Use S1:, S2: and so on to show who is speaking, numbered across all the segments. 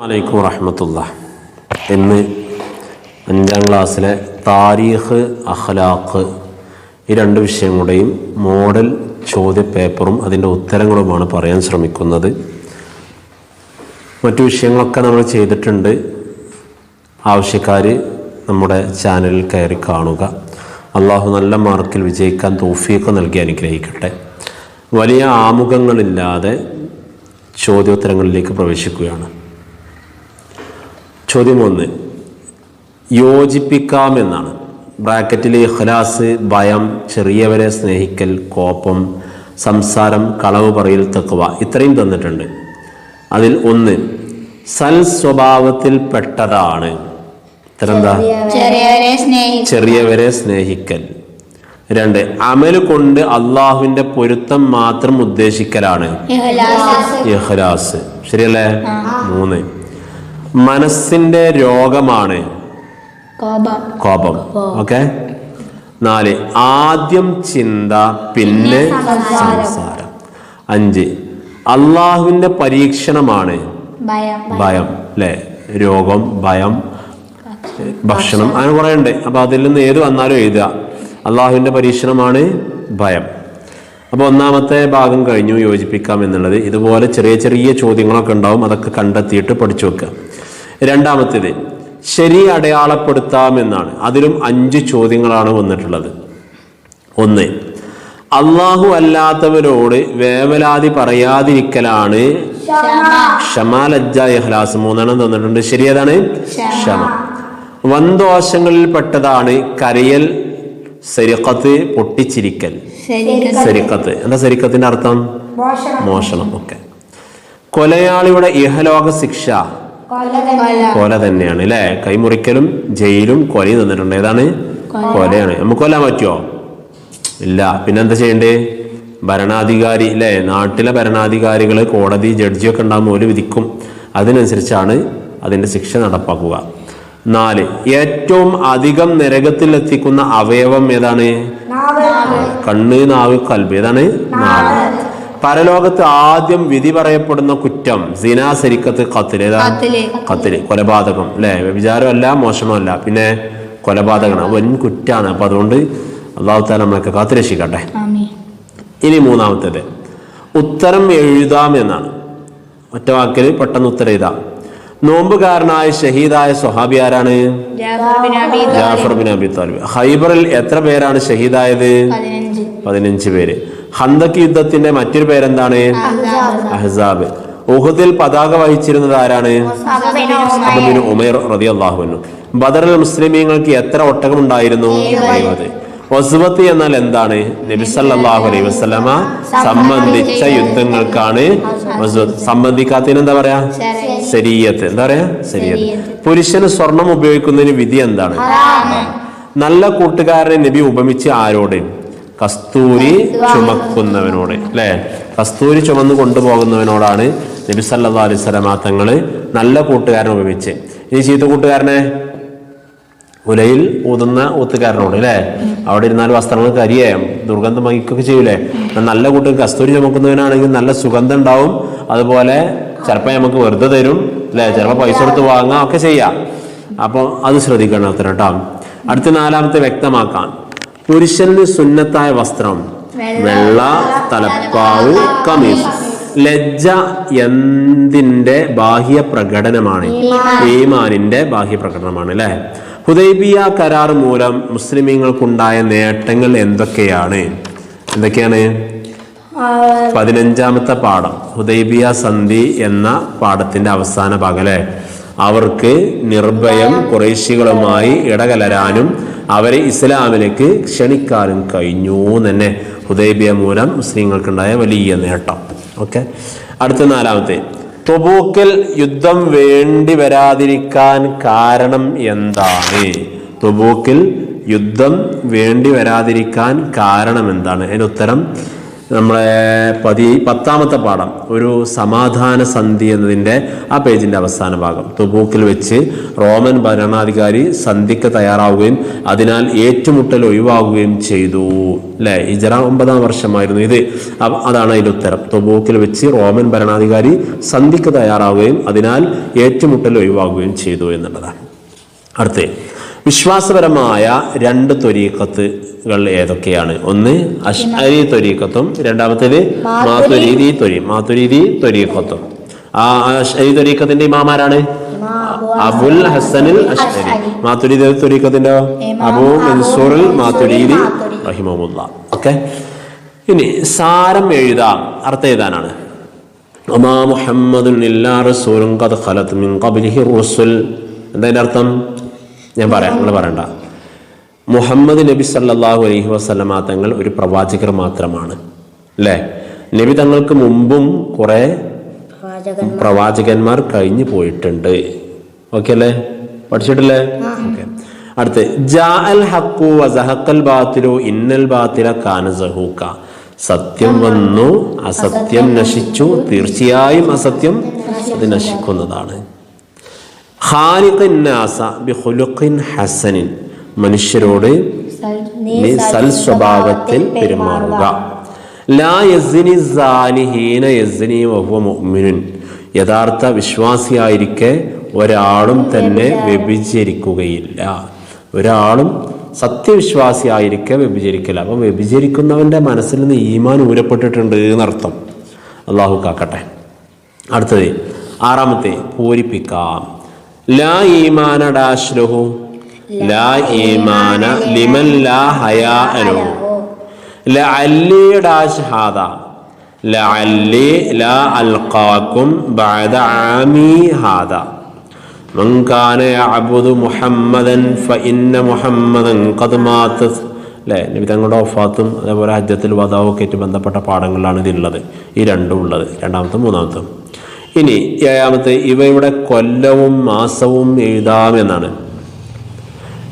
S1: വലൈക്കും വറഹമത്തുള്ള. ഇന്ന് അഞ്ചാം ക്ലാസ്സിലെ താരീഖ് അഖ്ലാഖ് ഈ രണ്ട് വിഷയങ്ങളുടെയും മോഡൽ ചോദ്യ പേപ്പറും അതിന്റെ ഉത്തരങ്ങളുമാണ് പറയാൻ ശ്രമിക്കുന്നത്. മറ്റു വിഷയങ്ങളൊക്കെ നമ്മൾ ചെയ്തിട്ടുണ്ട്. ആവശ്യക്കാർ നമ്മുടെ ചാനലിൽ കയറി കാണുക. അള്ളാഹു നല്ല മാർക്കിൽ വിജയിക്കാൻ തോഫീക്ക് നൽകി അനുഗ്രഹിക്കട്ടെ. വലിയ ആമുഖങ്ങളില്ലാതെ ചോദ്യോത്തരങ്ങളിലേക്ക് പ്രവേശിക്കുകയാണ്. ചോദ്യം ഒന്ന്. യോജിപ്പിക്കാമെന്നാണ്. ബ്രാക്കറ്റിൽ ഇഖ്ലാസ് ഭയം ചെറിയവരെ സ്നേഹിക്കൽ കോപം സംസാരം കളവ് പറയൽ തക്കുവ ഇത്രയും തന്നിട്ടുണ്ട്. അതിൽ ഒന്ന് സൽ സ്വഭാവത്തിൽപ്പെട്ടതാണ് ഇത്തരെന്താ
S2: ചെറിയവരെ സ്നേഹിക്കും
S1: ചെറിയവരെ സ്നേഹിക്കൽ. രണ്ട് അമൽ കൊണ്ട് അള്ളാഹുവിന്റെ പൊരുത്തം മാത്രം ഉദ്ദേശിക്കലാണ്. ഇഖ്ലാസ്. ശരിയല്ലേ? മൂന്ന് മനസ്സിന്റെ രോഗമാണ്.
S2: കോപം.
S1: ഓക്കെ? നാല് ആദ്യം ചിന്ത പിന്നെ സംസാരം. അഞ്ച് അള്ളാഹുവിന്റെ പരീക്ഷണമാണ്.
S2: ഭയം.
S1: ഭയം അല്ലേ രോഗം ഭയം ഭക്ഷണം. അങ്ങനെ കുറേ ഉണ്ട്. അപ്പൊ അതിൽ നിന്ന് ഏത് വന്നാലും എഴുതുക. അള്ളാഹുവിന്റെ പരീക്ഷണമാണ് ഭയം. അപ്പൊ ഒന്നാമത്തെ ഭാഗം കഴിഞ്ഞു യോജിപ്പിക്കാം എന്നുള്ളത്. ഇതുപോലെ ചെറിയ ചെറിയ ചോദ്യങ്ങളൊക്കെ ഉണ്ടാവും. അതൊക്കെ കണ്ടെത്തിയിട്ട് പഠിച്ചു വെക്കുക. രണ്ടാമത്തേത് ശരി അടയാളപ്പെടുത്താമെന്നാണ്. അതിലും അഞ്ച് ചോദ്യങ്ങളാണ് വന്നിട്ടുള്ളത്. ഒന്ന് അള്ളാഹു അല്ലാത്തവരോട് വേവലാതി പറയാതിരിക്കലാണ്. ക്ഷമാലജ്ജ ഇഹ്ലാസ് മൂന്നെണ്ണം തന്നിട്ടുണ്ട്. ശരി അതാണ് ക്ഷമ. വൻദോഷങ്ങളിൽ പെട്ടതാണ് കരയൽ സരിക്കത്ത് പൊട്ടിച്ചിരിക്കൽ. സരിക്കത്ത് എന്താ സരിക്കത്തിന്റെ അർത്ഥം? മോഷണം. ഒക്കെ കൊലയാളിയുടെ ഇഹലോക ശിക്ഷ കൊല തന്നെയാണ് അല്ലേ? കൈമുറിക്കലും ജയിലും കൊലയും തന്നിട്ടുണ്ട്. ഏതാണ്? കൊലയാണ്. നമുക്ക് കൊല്ലാൻ പറ്റുമോ ഇല്ല. പിന്നെന്താ ചെയ്യണ്ടേ? ഭരണാധികാരി അല്ലേ? നാട്ടിലെ ഭരണാധികാരികൾ കോടതി ജഡ്ജിയൊക്കെ ഉണ്ടാകുമ്പോൾ ഒരു വിധിക്കും. അതിനനുസരിച്ചാണ് അതിന്റെ ശിക്ഷ നടപ്പാക്കുക. നാല്. ഏറ്റവും അധികം നരകത്തിൽ എത്തിക്കുന്ന അവയവം ഏതാണ്? കണ്ണ് നാവ് കൽബ്. ഏതാണ്? നാവ്. പരലോകത്ത് ആദ്യം വിധി പറയപ്പെടുന്ന കുറ്റം സിനാ സരിക്കത്ത് കത്തിൽ. കത്തിൽ കൊലപാതകം അല്ലെ? വിചാരമല്ല മോശമല്ല. പിന്നെ കൊലപാതകമാണ്. വൻ കുറ്റാണ് അപ്പൊ അതുകൊണ്ട് അള്ളാഹു താല നമ്മളൊക്കെ കാത്തുരക്ഷിക്കട്ടെ. ഇനി മൂന്നാമത്തേത്. ഉത്തരം എഴുതാം എന്നാണ്. ഒറ്റ വാക്കിൽ പെട്ടെന്ന് ഉത്തരം എഴുതാം. നോമ്പുകാരനായ ഷഹീദായ സ്വഹാബി ആരാണ്? Jafar bin Abi Talib. ഹൈബറിൽ എത്ര പേരാണ് ഷഹീദായത്?
S2: പതിനഞ്ച്
S1: പേര്. ഹന്തക് യുദ്ധത്തിന്റെ മറ്റൊരു പേരെന്താണ്? അഹ്സാബ്. ഉഹുദിൽ പതാക വഹിച്ചിരുന്നത് ആരാണ്? അബുബിന് ഉമേർ. റതി അള്ളാഹുവിനു ബദറിൽ മുസ്ലിമീങ്ങൾക്ക് എത്ര ഒട്ടകം ഉണ്ടായിരുന്നു എഴുപത്. എന്നാൽ എന്താണ്? നബിസല്ലാഹു അലൈഹി വസല്ലമ സംബന്ധിച്ച യുദ്ധങ്ങൾക്കാണ് സംബന്ധിക്കാത്തതിന് എന്താ പറയാ? ശരീരത്ത്. എന്താ പറയാ? ശരീരത്ത്. പുരുഷന് സ്വർണം ഉപയോഗിക്കുന്നതിന് വിധി എന്താണ്? നല്ല കൂട്ടുകാരനെ നബി ഉപമിച്ച് ആരോട്? കസ്തൂരി ചുമക്കുന്നവനോട് അല്ലെ? കസ്തൂരി ചുമന്ന് കൊണ്ടുപോകുന്നവനോടാണ് നബി സല്ലല്ലാഹു അലൈഹി തങ്ങൾ നല്ല കൂട്ടുകാരനെ ഉപയോഗിച്ച് ഇനി ചീത്ത കൂട്ടുകാരനെ? ഉലയിൽ ഊതുന്ന ഊത്തുകാരനോട് അല്ലേ? അവിടെ ഇരുന്നാൽ വസ്ത്രങ്ങൾക്ക് കരിയേ ദുർഗന്ധം വഹിക്കൊക്കെ ചെയ്യൂലേ? നല്ല കൂട്ടുകാർ കസ്തൂരി ചുമക്കുന്നവനാണെങ്കിൽ നല്ല സുഗന്ധം ഉണ്ടാവും. അതുപോലെ ചിലപ്പോൾ നമുക്ക് വെറുതെ തരും അല്ലേ? ചിലപ്പോൾ പൈസ കൊടുത്ത് വാങ്ങാം ഒക്കെ ചെയ്യാം. അപ്പോൾ അത് ശ്രദ്ധിക്കണം അത്ര കേട്ടോ. അടുത്ത നാലാമത്തെ വ്യക്തമാക്കാം. പുരുഷന് സുന്നത്തായ വസ്ത്രം. വെള്ള തലപ്പാവ് കമീസ്. ലജ്ജ എന്തിന്റെ ബാഹ്യ പ്രകടനമാണ്? ഈമാനിന്റെ ബാഹ്യ പ്രകടനമാണ് അല്ലെ? ഹുദൈബിയ കരാർ മൂലം മുസ്ലിമീങ്ങൾക്കുണ്ടായ നേട്ടങ്ങൾ എന്തൊക്കെയാണ്? എന്തൊക്കെയാണ്? പതിനഞ്ചാമത്തെ പാഠം ഹുദൈബിയ സന്ധി എന്ന പാഠത്തിന്റെ അവസാന പകലെ അവർക്ക് നിർഭയം കുറേശികളുമായി ഇടകലരാനും അവരെ ഇസ്ലാമിലേക്ക് ക്ഷണിക്കാനും കഴിഞ്ഞു തന്നെ ഹുദൈബിയ മൂലം മുസ്ലിങ്ങൾക്കുണ്ടായ വലിയ നേട്ടം. ഓക്കെ? അടുത്ത നാലാമത്തെ. തൊബൂക്കിൽ യുദ്ധം വേണ്ടി വരാതിരിക്കാൻ കാരണം എന്താണ്? തൊബൂക്കിൽ യുദ്ധം വേണ്ടി വരാതിരിക്കാൻ കാരണം എന്താണ്? അതിന് ഉത്തരം നമ്മളെ പതി പത്താമത്തെ പാഠം ഒരു സമാധാന സന്ധി എന്നതിന്റെ ആ പേജിന്റെ അവസാന ഭാഗം. തുബൂക്കിൽ വെച്ച് റോമൻ ഭരണാധികാരി സന്ധിക്ക് തയ്യാറാവുകയും അതിനാൽ ഏറ്റുമുട്ടൽ ഒഴിവാകുകയും ചെയ്തു. അല്ലേ ഇജറ ഒമ്പതാം വർഷമായിരുന്നു ഇത്. അതാണ് അതിന്റെ ഉത്തരം. തുബൂക്കിൽ വെച്ച് റോമൻ ഭരണാധികാരി സന്ധിക്ക് തയ്യാറാവുകയും അതിനാൽ ഏറ്റുമുട്ടൽ ഒഴിവാകുകയും ചെയ്തു എന്നുള്ളതാണ്. അടുത്ത്. വിശ്വാസപരമായ രണ്ട് ത്വരീക്കത്തുകൾ ഏതൊക്കെയാണ്? ഒന്ന് അഷ്അരി ത്വരീക്കത്തും രണ്ടാമത്തേത് മാതുരീതി ത്വരി മാതുരീതി ത്വരീക്കത്തും ആ അഷ്അരി ത്വരീക്കത്തിന്റെ ഇമാമാരാണ് അബുൽ ഹസനിൽ അഷ്അരി മാതുരീതി ത്വരീക്കത്തിന്റെ അബു മൻസൂറിൽ മാതുരീതി റഹിമമുല്ല ഓക്കെ? ഇനി സാരം എഴുതാം. അർത്ഥം എഴുതാനാണ് മുഹമ്മദുൻ ഇല്ലാ ഖദ് ഖലത് മിൻ ഖബ്ലിഹി റുസുൽ. എന്താ അർത്ഥം? ഞാൻ പറയാം നിങ്ങൾ പറയണ്ട. മുഹമ്മദ് നബി സല്ലാഹു അലഹി വസല്ലമ തങ്ങൾ ഒരു പ്രവാചകർ മാത്രമാണ് അല്ലേ? നബി തങ്ങൾക്ക് മുമ്പും കുറെ പ്രവാചകന്മാർ. കഴിഞ്ഞു പോയിട്ടുണ്ട്. ഓക്കെ അല്ലേ? പഠിച്ചിട്ടില്ലേ? ഓക്കെ. അടുത്ത് ജാ അൽ ഹക്കു വസഹക്കൽ ബാത്തിലു ഇന്നൽ ബാത്തില കാന സഹൂക്ക. സത്യം വന്നു അസത്യം നശിച്ചു തീർച്ചയായും അസത്യം അത് നശിക്കുന്നതാണ്. നാസ ബിഖുലുഖിൻ ഹസനിൻ. മനുഷ്യരോട് നീ സൽ സ്വഭാവത്തിൽ പെരുമാറുക. യഥാർത്ഥ വിശ്വാസിയായിരിക്കെ ഒരാളും തന്നെ വ്യഭിചരിക്കുകയില്ല ഒരാളും സത്യവിശ്വാസിയായിരിക്കെ വ്യഭിചരിക്കില്ല അപ്പം വ്യഭിചരിക്കുന്നവന്റെ മനസ്സിൽ നിന്ന് ഈമാൻ ഊരപ്പെട്ടിട്ടുണ്ട് എന്നർത്ഥം. അള്ളാഹു കാക്കട്ടെ. അടുത്തത് ആറാമത്തെ പൂരിപ്പിക്കാം. ലാ ഈമാന ഡാഷ്ലഹു ലാ ഈമാന ലിമൻ ലാ ഹയാ ലഹു ലഅല്ലി ഡാഷ് ഹാദ ലഅല്ലി ലാ അൽഖാക്കും ബഅദ ആമി ഹാദ من كان يعبد محمدا فإن محمدا قد مات അല്ലേ നബി തങ്ങളുടെ ഒഫാത്തും അതേപോലെ ഹജ്ജത്തിൽ വധാവും ഒക്കെ ആയിട്ട് ബന്ധപ്പെട്ട പാഠങ്ങളിലാണ് ഇതിലുള്ളത് ഈ രണ്ടും ഉള്ളത് രണ്ടാമത്തും മൂന്നാമത്തും ഇനി ഏഴാമത്തെ ഇവയുടെ കൊല്ലവും മാസവും എഴുതാമെന്നാണ്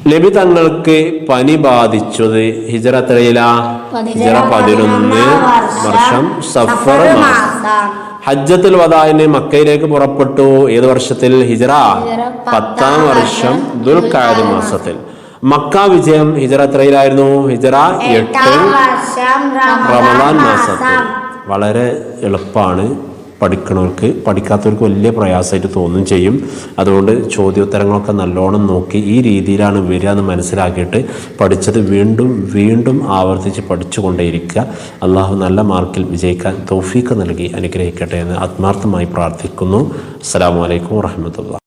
S1: നബി തങ്ങൾക്ക് പനി ബാധിച്ചത് ഹിജറത്രയില ഹിജറ പതിനൊന്ന് വർഷം സഫർ ഹജ്ജത്തിൽ വദാഇന് മക്കയിലേക്ക് പുറപ്പെട്ടു. ഏത് വർഷത്തിൽ? ഹിജറ? പത്താം വർഷം ദുൽഖാദ് മാസത്തിൽ. മക്ക വിജയം ഹിജറ എത്രയിലായിരുന്നു ഹിജറ എട്ട് റമദാൻ മാസത്തിൽ. വളരെ എളുപ്പമാണ് പഠിക്കണവർക്ക് പഠിക്കാത്തവർക്ക് വലിയ പ്രയാസമായിട്ട് തോന്നും ചെയ്യും. അതുകൊണ്ട് ചോദ്യോത്തരങ്ങളൊക്കെ നല്ലോണം നോക്കി ഈ രീതിയിലാണ് വരിക എന്ന് മനസ്സിലാക്കിയിട്ട് പഠിച്ചത് വീണ്ടും വീണ്ടും ആവർത്തിച്ച് പഠിച്ചുകൊണ്ടേയിരിക്കുക. അള്ളാഹു നല്ല മാർക്കിൽ വിജയിക്കാൻ തൗഫീക്ക് നൽകി അനുഗ്രഹിക്കട്ടെ എന്ന് ആത്മാർത്ഥമായി പ്രാർത്ഥിക്കുന്നു. അസ്സാം വലൈക്കും വാഹമത്തുള്ള